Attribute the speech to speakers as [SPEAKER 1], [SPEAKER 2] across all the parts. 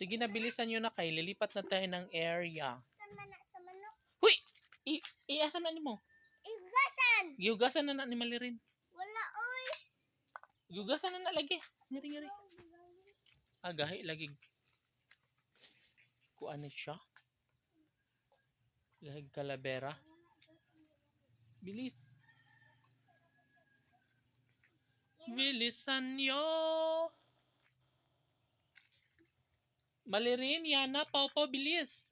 [SPEAKER 1] Sige na, bilisan nyo na kay. Lilipat na tayo ng area. Huy! I, i na ni mo?
[SPEAKER 2] Igasan!
[SPEAKER 1] Giugasan na na ni Malirin.
[SPEAKER 2] Wala, oy!
[SPEAKER 1] Giugasan na na lagi. Ngari, ngari. Ah, gahi lagi. Kuan siya. Gahi kalabera. Bilis. Bilisan nyo. Malirin, Yana, Pau, bilis.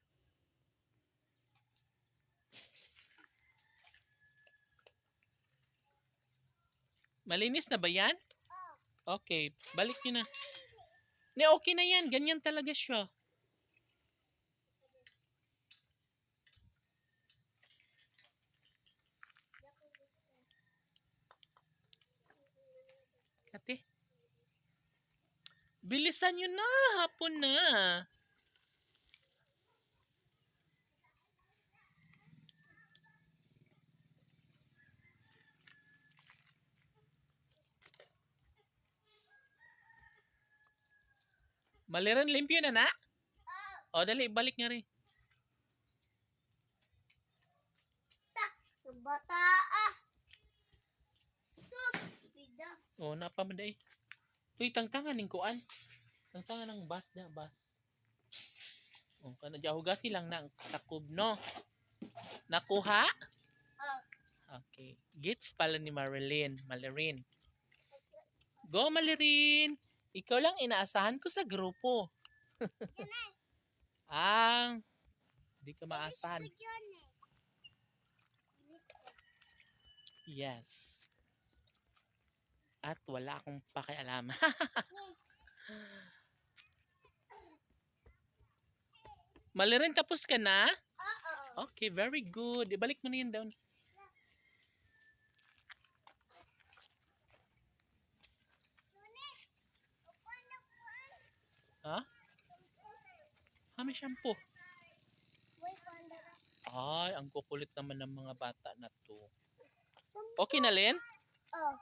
[SPEAKER 1] Malinis na ba yan? Okay, balik nyo na. Ne, okay na yan. Ganyan talaga siya. Bilisan nyo na. Hapon na. Maliran limpyo na na? O, dali. Balik nga rin.
[SPEAKER 2] Bata, ah! Sus! Bida.
[SPEAKER 1] O, napamaday. Uy, tangtangan ng kuan. Tangtangan ng bus na, bus. O, kana dya hugasi lang na ang takob, no? Nakuha?
[SPEAKER 2] Oh,
[SPEAKER 1] Okay. Gits pala ni Marilyn. Malirin. Go, Malirin! Ikaw lang inaasahan ko sa grupo. Ang, hindi ka maasahan. Yes. At wala akong pakialam. Malirin, tapos ka na?
[SPEAKER 2] Oo.
[SPEAKER 1] Okay, very good. Ibalik mo na yun down. Ha? Ha, may shampoo. Ay, ang kukulit naman ng mga bata na to. Okay na, Len?
[SPEAKER 2] Oh,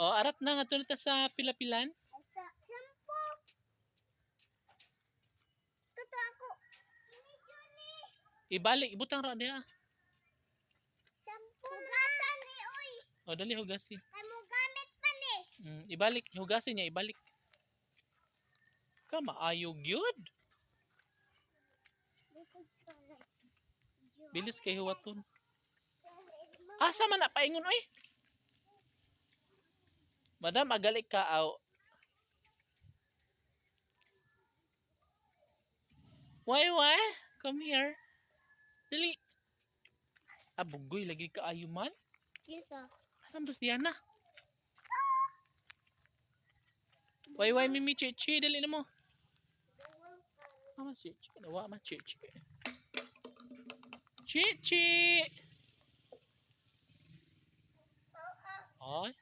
[SPEAKER 1] O, arat na nga to sa pilapilan. Ibalik, ibutang ra.
[SPEAKER 2] Shampoo. Hugasan ni, oy.
[SPEAKER 1] O, dali hugasin.
[SPEAKER 2] Kay mo gamit pa ni.
[SPEAKER 1] Mm, ibalik, hugasin niya, ibalik. Ka, maayog yun. Bilis kay huwaton. Asa man na paingon oy? Madam, agalik ka aw. Why, why? Come here. Dali. Abugoy, lagi ka ayuman.
[SPEAKER 2] Kinsa?
[SPEAKER 1] Asan ba siya na? Why, why, mimi, chichi, dali na mo. Mama, chichi, nawa, ma, chichi. Chichi! Ay.